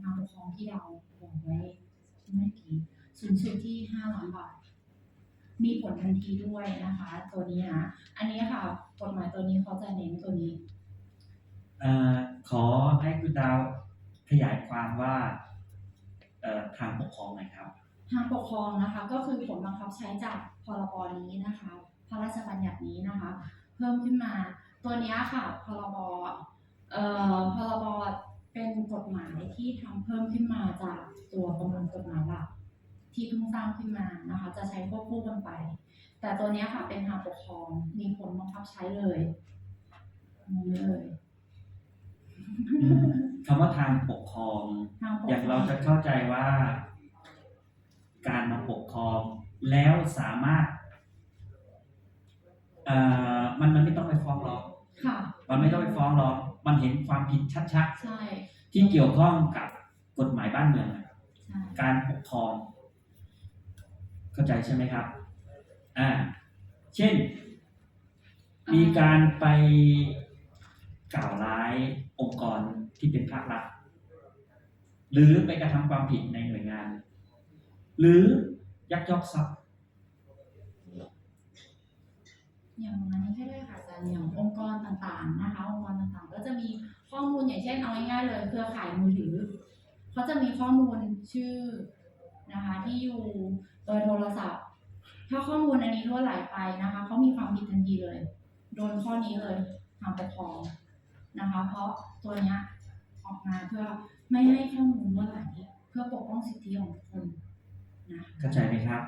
ทางปกครองที่เราบอกไว้เมื่อกี้สูงสุดที่ห้าล้านบาท มีผลทันทีด้วยนะคะ ตัวนี้นะ อันนี้ค่ะกฎหมายตัวนี้เขาจะเน้นตัวนี้เอ่อขอให้คุณดาวขยายความว่าเอ่อทางปกครองหน่อยครับ ทางปกครองนะคะ ก็คือผลบังคับใช้จากพรบนี้นะคะ พระราชบัญญัตินี้นะคะ เพิ่มขึ้นมา ตัวเนี้ยค่ะพรบเอ่อพรบเป็น กฎหมายที่ทำเพิ่มขึ้นมาจากตัวประมวลกฎหมายหลักที่เพิ่งสร้างขึ้นมานะคะ จะใช้ควบคู่กันไป แต่ตัวเนี้ยค่ะเป็นทางปกครองมีผลบังคับใช้เลยนี่เลยคำว่าทางปกครองทางปกอย่างครเราองจะเข้าใจว่า การมาปกครองแล้วสามารถเอ่อมันมันไม่ต้องไปฟ้องร้องค่ะมันไม่ต้องไปฟ้องร้องมันเห็นความผิดชัดใช่ๆ ที่เกี่ยวข้องกับกฎหมายบ้านเมืองอะใช่การปกครอง เข้าใจใช่ไหมครับ อ่า เช่น มีการไปกล่าวร้ายองค์กรที่เป็นภาครัฐหรือไปกระทำความผิดในหน่วยงาน หรือยักยอกทรัพย์อย่างอันนี้ก็ได้ค่ะอาจารย์อย่างองค์กรต่างๆนะคะ ลอย่างเช่นเอาง่ายๆเลยเครือข่ายมือถือเขาจะมีข้อมูลชื่อนะคะที่อยู่เบอร์โทรศัพท์ ถ้าข้อมูลอันนี้รั่วไหลไปนะคะเขามีความผิดทันทีเลย โดนข้อนี้เลยทางปกครองนะคะ เพราะตัวเนี้ยออกมาเพื่อไม่ให้ข้อมูลรั่วไหลเพื่อปกป้องสิทธิของคนนะ เข้าใจไหมครับ